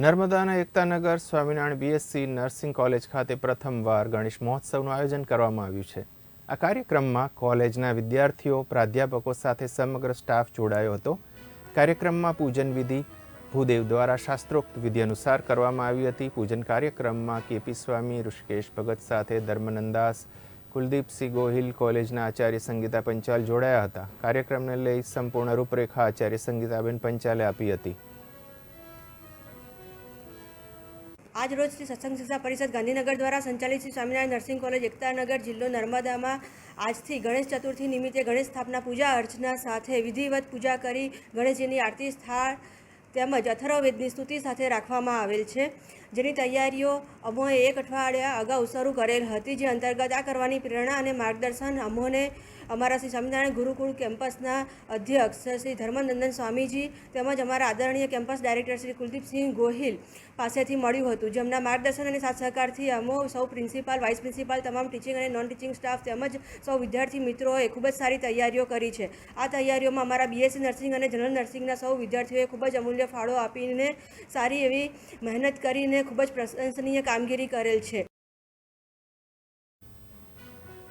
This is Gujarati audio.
નર્મદાના Ektanagar Swaminarayan BSc nursing college ખાતે પ્રથમવાર ગણેશ મહોત્સવનું આયોજન કરવામાં આવ્યું છે. આ કાર્યક્રમમાં કોલેજના વિદ્યાર્થીઓ, પ્રાધ્યાપકો સાથે સમગ્ર સ્ટાફ જોડાયો હતો. કાર્યક્રમમાં પૂજન વિધિ, ભૂદેવ દ્વારા શાસ્ત્રોક્ત વિધિ અનુસાર કરવામાં આવી હતી. પૂજન કાર્યક્રમમાં કેપી સ્વામી, ઋષિકેશ ભગત સાથે ધર્મનંદાસ, કુલદીપસિંહ ગોહિલ કોલેજના આચાર્ય સંગીતા પંચાલ જોડાયા હતા. કાર્યક્રમને લઈ સંપૂર્ણ રૂપરેખા આચાર્ય સંગીતાબેન પંચાલે આપી હતી. આજ રોજ શ્રી સત્સંગ શિક્ષા પરિષદ ગાંધીનગર દ્વારા સંચાલિત શ્રી સ્વામિનારાયણ નર્સિંગ કોલેજ એકતાનગર જિલ્લો નર્મદામાં આજથી ગણેશ ચતુર્થી નિમિત્તે ગણેશ સ્થાપના પૂજા અર્ચના સાથે વિધિવત પૂજા કરી ગણેશજીની આરતી સ્થાળ તેમજ અથર્વવેદની સ્તુતિ સાથે રાખવામાં આવેલ છે. જેની તૈયારીઓ અમોએ એક અઠવાડિયા અગાઉ શરૂ કરેલ હતી, જે અંતર્ગત આ કરવાની પ્રેરણા અને માર્ગદર્શન અમોને અમારા શ્રી સ્વામિનારાયણ ગુરુકુળ કેમ્પસના અધ્યક્ષ શ્રી ધર્મનંદન સ્વામીજી તેમજ અમારા આદરણીય કેમ્પસ ડાયરેક્ટર શ્રી કુલદીપસિંહ ગોહિલ પાસેથી મળ્યું હતું, જેમના માર્ગદર્શન અને સાથ સહકારથી અમો સૌ પ્રિન્સિપાલ, વાઇસ પ્રિન્સિપાલ, તમામ ટીચિંગ અને નોન ટીચિંગ સ્ટાફ તેમજ સૌ વિદ્યાર્થી મિત્રોએ ખૂબ જ સારી તૈયારીઓ કરી છે. આ તૈયારીઓમાં અમારા બીએસસી નર્સિંગ અને જનરલ નર્સિંગના સૌ વિદ્યાર્થીઓએ ખૂબ જ અમૂલ્ય ફાળો આપીને સારી એવી મહેનત કરીને ખૂબ જ પ્રશંસનીય કામગીરી કરેલ છે.